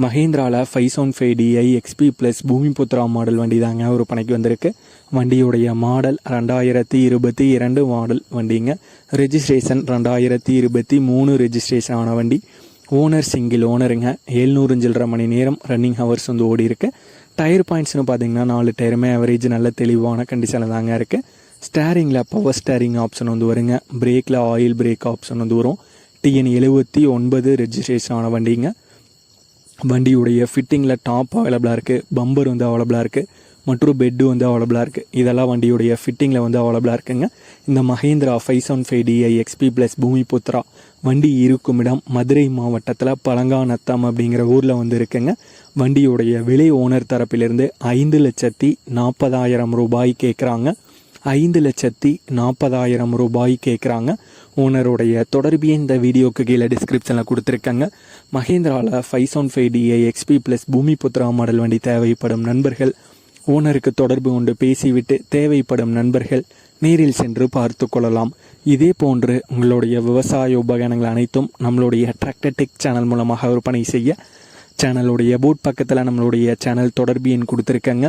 மஹேந்திராவில் ஃபைசோன் seven DI XP plus Bhoomiputra model வண்டி தாங்க ஒரு பணிக்கு வந்திருக்கு. வண்டியுடைய மாடல் ரெண்டாயிரத்தி இருபத்தி இரண்டு மாடல் வண்டிங்க. ரெஜிஸ்ட்ரேஷன் ரெண்டாயிரத்தி இருபத்தி மூணு ரெஜிஸ்ட்ரேஷன் ஆன வண்டி. ஓனர் சிங்கிள் ஓனருங்க ஏழ்நூறு சில்லரை மணி நேரம் ரன்னிங் ஹவர்ஸ் வந்து ஓடி இருக்கு. டயர் பாயிண்ட்ஸ்னு பார்த்தீங்கன்னா நாலு டயருமே ஆவரேஜ் நல்ல தெளிவான கண்டிஷனில் தாங்க இருக்குது ஸ்டேரிங்கில் பவர் ஸ்டேரிங் ஆப்ஷன் வந்து வருங்க. பிரேக்கில் ஆயில் பிரேக் ஆப்ஷன் வந்து வரும். டிஎன் எழுபத்தி ஒன்பது ரெஜிஸ்ட்ரேஷன் ஆன வண்டிங்க. வண்டியுடைய ஃபிட்டிங்கில் டாப் அவைலபிளாக இருக்குது பம்பர் வந்து அவைலபிளாக இருக்குது மற்றும் பெட்டு வந்து அவைலபிளாக இருக்குது இதெல்லாம் வண்டியுடைய ஃபிட்டிங்கில் வந்து அவைலபிளாக இருக்குங்க. இந்த Mahindra five seven five DI XP plus Bhoomiputra வண்டி இருக்கும் இடம் மதுரை மாவட்டத்தில் பழங்காநத்தம் அப்படிங்கிற ஊரில் வந்து இருக்குங்க. வண்டியுடைய விலை ஓனர் தரப்பிலிருந்து ஐந்து லட்சத்தி நாற்பதாயிரம் ரூபாய் கேட்குறாங்க ஐந்து லட்சத்தி நாற்பதாயிரம் ரூபாய் கேட்குறாங்க. ஓனருடைய தொடர்பு இந்த வீடியோக்கு கீழே டிஸ்கிரிப்ஷனில் கொடுத்துருக்காங்க. மகேந்திராவில் five seven five DA XP plus Bhoomi Putra model வண்டி தேவைப்படும் நண்பர்கள். ஓனருக்கு தொடர்பு கொண்டு பேசிவிட்டு தேவைப்படும் நண்பர்கள் நேரில் சென்று பார்த்து கொள்ளலாம். இதே போன்று உங்களுடைய விவசாய உபகரணங்கள் அனைத்தும் நம்மளுடைய டிராக்டர் டெக் சேனல் மூலமாக விற்பனை செய்ய சேனலுடைய போட் பக்கத்தில் நம்மளுடைய சேனல் தொடர்பு எண் கொடுத்துருக்கங்க.